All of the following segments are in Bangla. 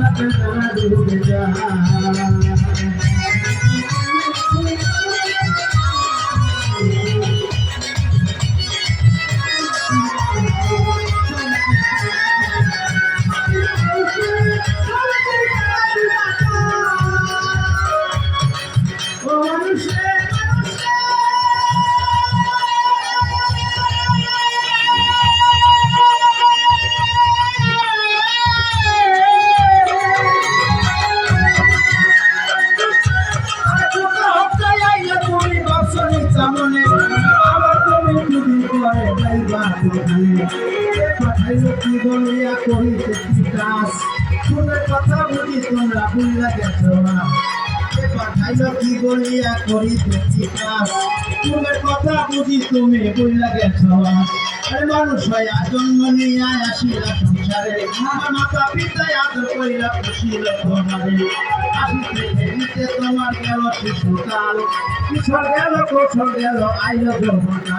জানা ডুবে যায় কথা বুঝি তোমরা বুঝলা গেছো না পাঠাইলো কি বলিয়া করিতেছি কাজ তোমার কথা বুঝি তুমি বইলা গেছ আরে মানুষ হয় জন্ম নিয়ে আসিলা সংসারে মাতা পিতায় আদর কইরা খুশিল আসিতে তোমার গেল শিশুকাল কিশোর গেল কোশল গেল, আইলো যৌবনা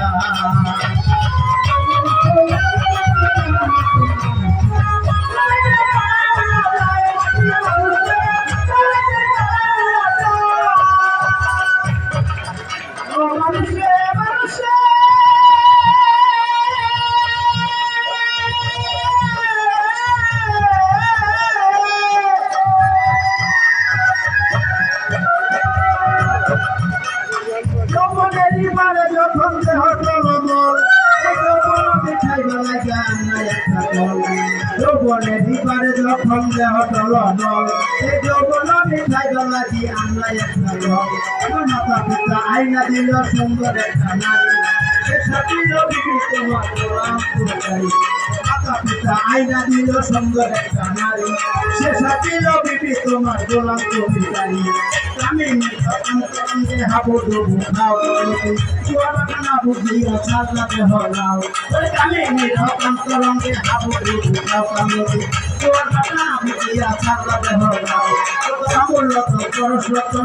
মারে যখন দেহ টলমল, এই যৌবন মিঠাই বেলা কি আমরা একটা কল। আমার মাতা পিতা আইনা দিল সুন্দর একটা নারী সে গোলাম পুরোটাই। মাতা পিতা আইনা দিল সুন্দর একটা নারী সে নাও কামড়ি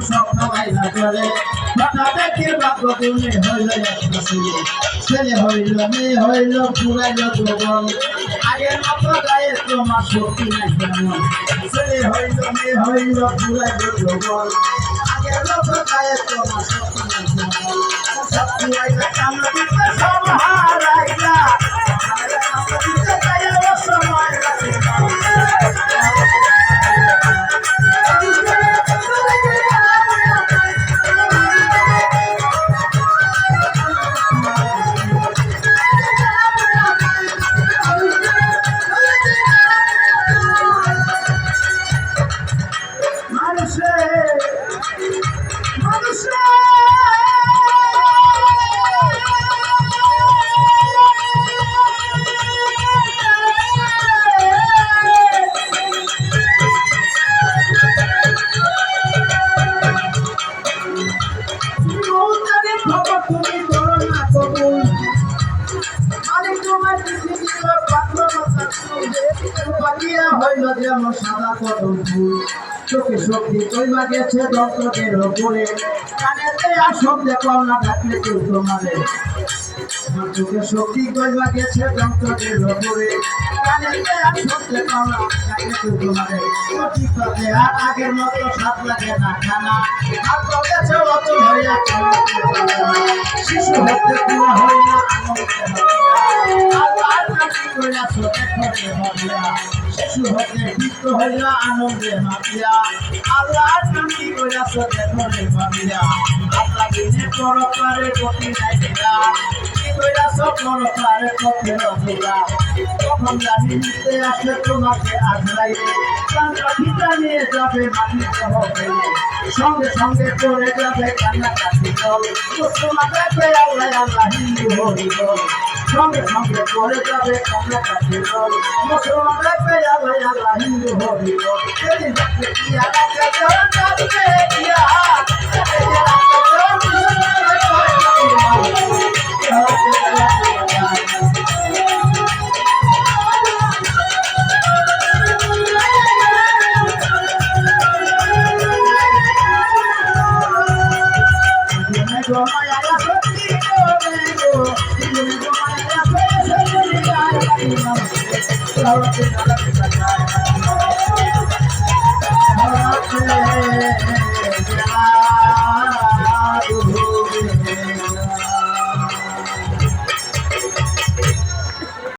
সব ছেলে হইল মেয়ে হইল পুরাইল যৌবন আগের মতো গায়ে তোমার শক্তি নাই ছেলে হইল মেয়ে হইল পুরাইল যৌবন আগের মতো গায়ে তোমার শক্তি নাই শক্তি আইলা কামড় দিতে সব যেমন সাদা কদম ফুল। চোখে শক্তি কইমা গেছে দন্তকের ওপরে কানেতে আর শব্দে পাওনা থাকলে কেউ তোমারে চোখে শক্তি কইমা গেছে দন্তকের ওপরে কানেতে আর শব্দে পাওনা থাকলে কেউ তোমারে আর আগের মতো স্বাদ লাগে না খানা। হাত হইয়া শিশু হতে হইয়া শিশু হতে বৃত্ত হইয়া আনন্দে মাতিয়া আল্লাহ শান্তি কইরা সতে ধরে ভাবিয়া, আল্লাহ দিনে পরপারে গতি নাই দিলা কি কইরা সব পরপারে পথে রহিলা তখন জানি নিতে আসে তোমাকে আজরাইলে প্রাণ পাখিটা নিয়ে যাবে মাটিতে হবে সঙ্গে সঙ্গে পড়ে যাবে কান্না কাটি তোমার দেখবে আল্লাহ আল্লাহ হিন্দু হরি সঙ্গে সঙ্গে পড়ে যাবে আমরা কাছে বল মুসলমানরা পেয়া ভাই আল্লাহ হিন্দু হবি সেদিন রাখতে কিয়া রাখতে চরণ কাছে কিয়া Oh, my God. Thank you.